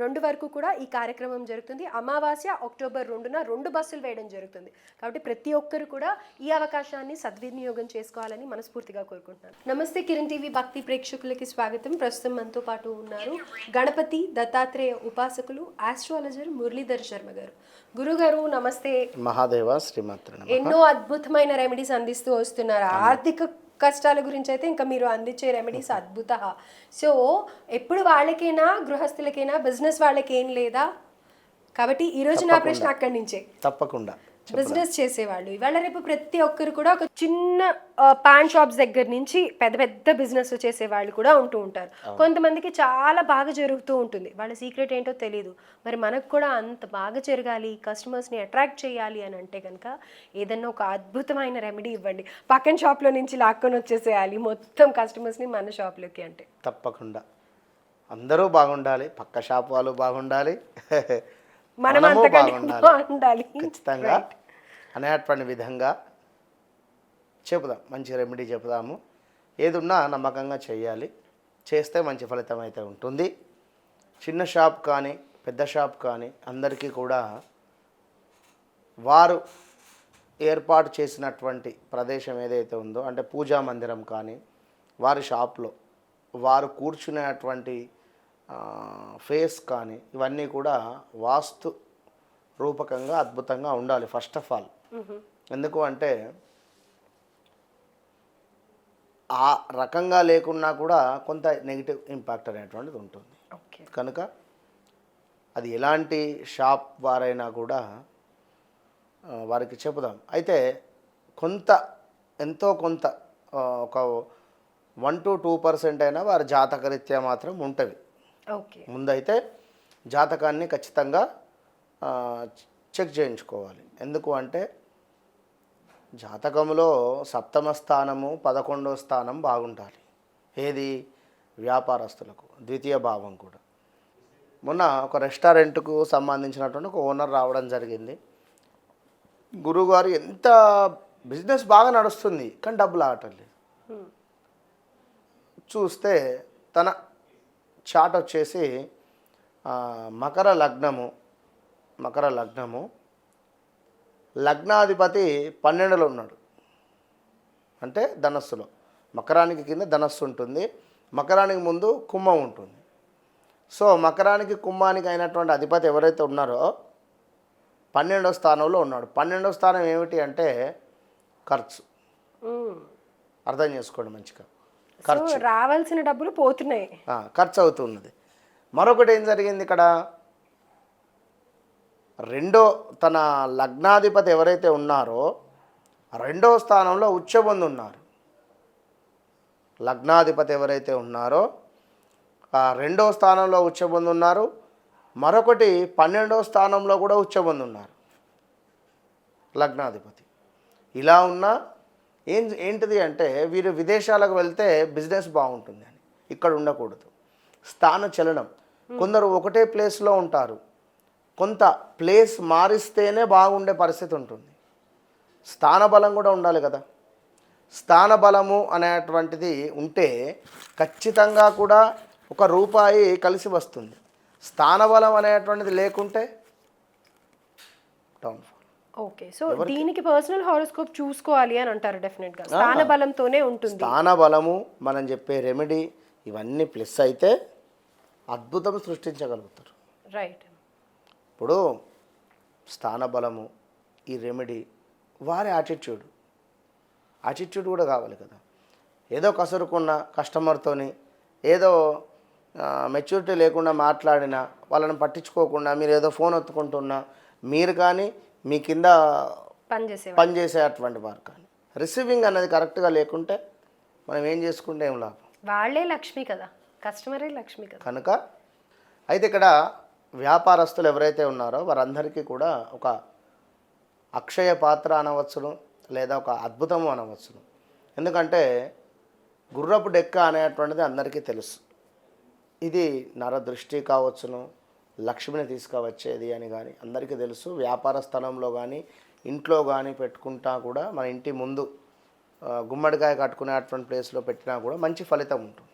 రెండు వరకు కూడా ఈ కార్యక్రమం జరుగుతుంది. అమావాస్య అక్టోబర్ రెండున రెండు బస్సులు వేయడం జరుగుతుంది. కాబట్టి ప్రతి ఒక్కరు కూడా ఈ అవకాశాన్ని సద్వినియోగం చేసుకోవాలని మనస్ఫూర్తిగా కోరుకుంటున్నాను. నమస్తే కిరణ్ టీవీ భక్తి ప్రేక్షకులకి స్వాగతం. ప్రస్తుతం మనతో పాటు ఉన్నారు గణపతి దత్తాత్రేయ ఉపాసకులు ఆస్ట్రాలజర్ మురళీధర్ శర్మ గారు. గురుగారు నమస్తే. మహాదేవ శ్రీమాత్ర. ఎన్నో అద్భుతమైన రెమెడీస్ అందిస్తూ వస్తున్నారు. ఆర్థిక కష్టాల గురించి అయితే ఇంకా మీరు అందించే రెమెడీస్ అద్భుత. సో ఎప్పుడు వాళ్ళకైనా గృహస్థులకైనా బిజినెస్ వాళ్ళకి ఏం లేదా? కాబట్టి ఈ రోజు నా ప్రశ్న అక్కడి నుంచే. తప్పకుండా. బిజినెస్ చేసేవాళ్ళు. ఇవాళ రేపు ప్రతి ఒక్కరు కూడా ఒక చిన్న పాన్ షాప్స్ దగ్గర నుంచి పెద్ద పెద్ద బిజినెస్ చేసేవాళ్ళు కూడా ఉంటూ ఉంటారు. కొంతమందికి చాలా బాగా జరుగుతూ ఉంటుంది. వాళ్ళ సీక్రెట్ ఏంటో తెలియదు మరి మనకు కూడా అంత బాగా జరగాలి కస్టమర్స్ని అట్రాక్ట్ చేయాలి అని అంటే కనుక ఏదన్నా ఒక అద్భుతమైన రెమెడీ ఇవ్వండి. పక్కన షాప్లో నుంచి లాక్కొని వచ్చేసేయాలి. మొత్తం కస్టమర్స్ని మన షాప్లోకి అంటే. తప్పకుండా. అందరూ బాగుండాలి. పక్క షాప్ వాళ్ళు బాగుండాలి. మనం మనము బాగుండాలి. బాగుండాలి. ఖచ్చితంగా. అనేటువంటి విధంగా చెబుదాం మంచి రెమెడీ చెబుదాము. ఏదున్నా నమ్మకంగా చేయాలి. చేస్తే మంచి ఫలితం అయితే ఉంటుంది. చిన్న షాప్ కానీ పెద్ద షాప్ కానీ అందరికీ కూడా వారు ఏర్పాటు చేసినటువంటి ప్రదేశం ఏదైతే ఉందో అంటే పూజా మందిరం కానీ వారి షాప్లో వారు కూర్చునేటువంటి ఫేస్ కానీ ఇవన్నీ కూడా వాస్తు రూపకంగా అద్భుతంగా ఉండాలి. ఫస్ట్ ఆఫ్ ఆల్ ఎందుకు అంటే ఆ రకంగా లేకున్నా కూడా కొంత నెగిటివ్ ఇంపాక్ట్ అనేటువంటిది ఉంటుంది. ఓకే. కనుక అది ఎలాంటి షాప్ వారైనా కూడా వారికి చెబుదాం. అయితే కొంత ఎంతో కొంత ఒక వన్ టు టూ పర్సెంట్ అయినా వారి జాతకరీత్యా మాత్రం ఉంటుంది. ఓకే. ముందైతే జాతకాన్ని ఖచ్చితంగా చెక్ చేయించుకోవాలి. ఎందుకు అంటే జాతకంలో సప్తమ స్థానము పదకొండో స్థానం బాగుండాలి. ఏది? వ్యాపారస్తులకు ద్వితీయ భావం కూడా. మొన్న ఒక రెస్టారెంట్కు సంబంధించినటువంటి ఒక ఓనర్ రావడం జరిగింది. గురువుగారు ఎంత బిజినెస్ బాగా నడుస్తుంది కానీ డబ్బులు ఆగటం లేదు చూస్తే తన చాట్ వచ్చేసి మకర లగ్నము మకర లగ్నము లగ్నాధిపతి పన్నెండులో ఉన్నాడు. అంటే ధనస్సులో. మకరానికి కింద ధనస్సు ఉంటుంది. మకరానికి ముందు కుంభం ఉంటుంది. సో మకరానికి కుంభానికి అయినటువంటి అధిపతి ఎవరైతే ఉన్నారో పన్నెండో స్థానంలో ఉన్నాడు. పన్నెండో స్థానం ఏమిటి అంటే ఖర్చు. అర్థం చేసుకోండి మంచిగా. సో రావాల్సిన డబ్బులు పోతున్నాయి. ఖర్చు అవుతున్నది మరొకటి ఏం జరిగింది ఇక్కడ? రెండో తన లగ్నాధిపతి ఎవరైతే ఉన్నారో రెండో స్థానంలో ఉచ్చబంధు ఉన్నారు. లగ్నాధిపతి ఎవరైతే ఉన్నారో రెండో స్థానంలో ఉచ్చబంధు ఉన్నారు. మరొకటి పన్నెండో స్థానంలో కూడా ఉచ్చబంధు ఉన్నారు. లగ్నాధిపతి. ఇలా ఉన్నా ఏం ఏంటిది అంటే వీరు విదేశాలకు వెళ్తే బిజినెస్ బాగుంటుంది అని. ఇక్కడ ఉండకూడదు. స్థాన చలనం. కొందరు ఒకటే ప్లేస్లో ఉంటారు. కొంత ప్లేస్ మారిస్తేనే బాగుండే పరిస్థితి ఉంటుంది. స్థానబలం కూడా ఉండాలి కదా. స్థానబలము అనేటువంటిది ఉంటే ఖచ్చితంగా కూడా ఒక రూపాయి కలిసి వస్తుంది. స్థానబలం అనేటువంటిది లేకుంటే డౌన్ఫాల్ ఓకే సో దీనికి పర్సనల్ హారోస్కోప్ చూసుకోవాలి అని అంటారు డెఫినెట్గా స్థాన బలంతోనే ఉంటుంది. స్థానబలము మనం చెప్పే రెమెడీ ఇవన్నీ ప్లస్ అయితే అద్భుతం సృష్టించగలుగుతారు. రైట్ ఇప్పుడు స్థానబలము ఈ రెమెడీ వారి యాటిట్యూడ్ యాటిట్యూడ్ కూడా కావాలి కదా. ఏదో కసురుకున్న కస్టమర్తోని ఏదో మెచ్యూరిటీ లేకుండా మాట్లాడినా వాళ్ళని పట్టించుకోకుండా మీరు ఏదో ఫోన్ ఒత్తుకుంటున్నా మీరు కానీ మీ కింద పని చేసే పనిచేసేటువంటి వారు కానీ. రిసీవింగ్ అన్నది కరెక్ట్గా లేకుంటే మనం ఏం చేసుకుంటే ఏం లాభం? వాళ్ళే లక్ష్మి కదా. కస్టమరే లక్ష్మి కదా. కనుక అయితే ఇక్కడ వ్యాపారస్తులు ఎవరైతే ఉన్నారో వారందరికీ కూడా ఒక అక్షయ పాత్ర అనవచ్చును లేదా ఒక అద్భుతము అనవచ్చును. ఎందుకంటే గుర్రపు డెక్క అనేటువంటిది అందరికీ తెలుసు. ఇది నరదృష్టి కావచ్చును లక్ష్మిని తీసుకువచ్చేది అని కానీ అందరికీ తెలుసు. వ్యాపార స్థలంలో కానీ ఇంట్లో కానీ పెట్టుకుంటా కూడా మన ఇంటి ముందు గుమ్మడికాయ కట్టుకునేటువంటి ప్లేస్లో పెట్టినా కూడా మంచి ఫలితం ఉంటుంది.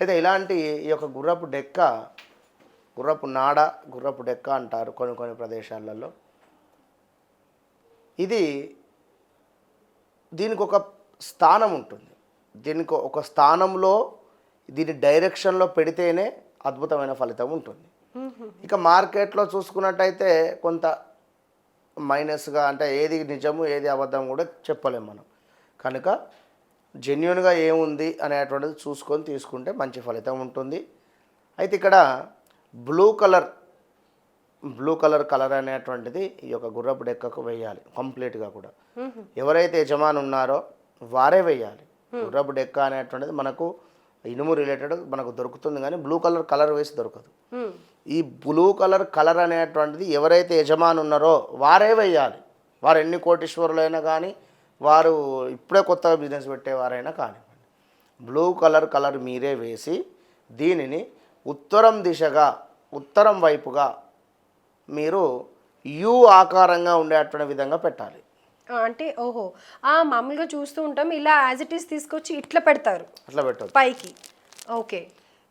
అయితే ఇలాంటి ఈ యొక్క గుర్రపు డెక్క గుర్రపు నాడ గుర్రపు డెక్క అంటారు కొన్ని కొన్ని ప్రదేశాలలో. ఇది దీనికి ఒక స్థానం ఉంటుంది. దీనికి ఒక స్థానంలో దీని డైరెక్షన్లో పెడితేనే అద్భుతమైన ఫలితం ఉంటుంది. ఇక మార్కెట్లో చూసుకున్నట్టయితే కొంత మైనస్గా అంటే ఏది నిజము ఏది అబద్ధం కూడా చెప్పలేం మనం. కనుక జెన్యున్గా ఏముంది అనేటువంటిది చూసుకొని తీసుకుంటే మంచి ఫలితం ఉంటుంది. అయితే ఇక్కడ blue colour blue colour colour అనేటువంటిది ఈ యొక్క గుర్రపు డెక్కకు వేయాలి కంప్లీట్గా కూడా. ఎవరైతే యజమాని ఉన్నారో వారే వేయాలి. గుర్రపు డెక్క అనేటువంటిది మనకు ఇనుము రిలేటెడ్ మనకు దొరుకుతుంది కానీ బ్లూ కలర్ కలర్ వేసి దొరకదు. ఈ బ్లూ కలర్ కలర్ అనేటువంటిది ఎవరైతే యజమాని ఉన్నారో వారే వేయాలి. వారు ఎన్ని కోటీశ్వరులైనా కానీ వారు ఇప్పుడే కొత్తగా బిజినెస్ పెట్టేవారైనా కానివ్వండి. బ్లూ కలర్ కలర్ మీరే వేసి దీనిని ఉత్తరం దిశగా ఉత్తరం వైపుగా మీరు యు ఆకారంగా ఉండేటువంటి విధంగా పెట్టాలి. అంటే ఓహో ఆ మామూలుగా చూస్తూ ఉంటాం ఇలా యాజ్ ఇట్ ఈస్ తీసుకొచ్చి ఇట్లా పెడతారు. అట్లా పెట్టదు పైకి. ఓకే.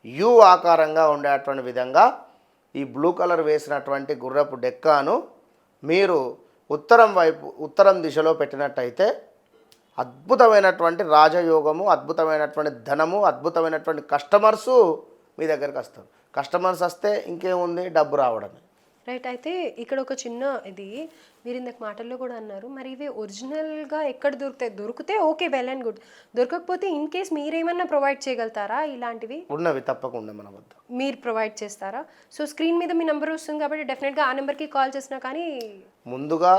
యు ఆకారంగా ఉండేటువంటి విధంగా ఈ బ్లూ కలర్ వేసినటువంటి గుర్రపు డెక్కాను మీరు ఉత్తరం వైపు ఉత్తరం దిశలో పెట్టినట్టయితే అద్భుతమైనటువంటి రాజయోగము అద్భుతమైనటువంటి ధనము అద్భుతమైనటువంటి కస్టమర్సు మీ దగ్గరికి వస్తారు. కస్టమర్స్ వస్తే ఇంకేముంది? డబ్బు రావడమే. రైట్ అయితే ఇక్కడ ఒక చిన్న ఇది మీరు ఇందాక మాటల్లో కూడా అన్నారు మరి ఇవి ఒరిజినల్గా ఎక్కడ దొరుకుతాయి? దొరికితే ఓకే వెల్ అండ్ గుడ్. దొరకకపోతే ఇన్ కేస్ మీరేమన్నా ప్రొవైడ్ చేయగలుగుతారా ఇలాంటివి? ఉన్నవి తప్పకుండా మన వద్ద. మీరు ప్రొవైడ్ చేస్తారా? సో స్క్రీన్ మీద మీ నెంబర్ వస్తుంది కాబట్టి డెఫినెట్గా ఆ నెంబర్కి కాల్ చేసినా కానీ ముందుగా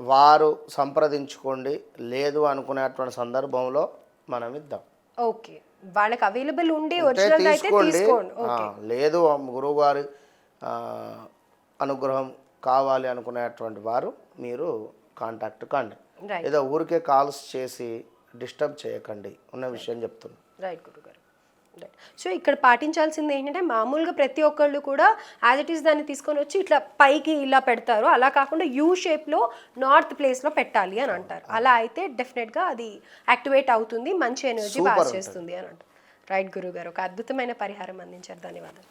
వారు సంప్రదించుకోండి. లేదు అనుకునేటువంటి సందర్భంలో మనం ఇద్దాం. ఓకే. వాళ్ళకి అవైలబుల్ ఉండి ఉంటే ఒరిజినల్ అయితే తీసుకోండి. లేదు గురువుగారి ఆ, అనుగ్రహం కావాలి అనుకునేటువంటి వారు మీరు కాంటాక్ట్ కండి. ఏదో ఊరికే కాల్స్ చేసి డిస్టర్బ్ చేయకండి. ఉన్న విషయం చెప్తున్నా. రైట్ గురుగారు. సో ఇక్కడ పాటించాల్సింది ఏంటంటే మామూలుగా ప్రతి ఒక్కళ్ళు కూడా యాజ్ ఇట్ ఈస్ దాన్ని తీసుకొని వచ్చి ఇట్లా పైకి ఇలా పెడతారు. అలా కాకుండా యూ షేప్లో నార్త్ ప్లేస్లో పెట్టాలి అని అంటారు. అలా అయితే డెఫినెట్గా అది యాక్టివేట్ అవుతుంది మంచి ఎనర్జీ పాస్ చేస్తుంది అని అంటారు. రైట్ గురుగారు ఒక అద్భుతమైన పరిహారం అందించారు. ధన్యవాదాలు.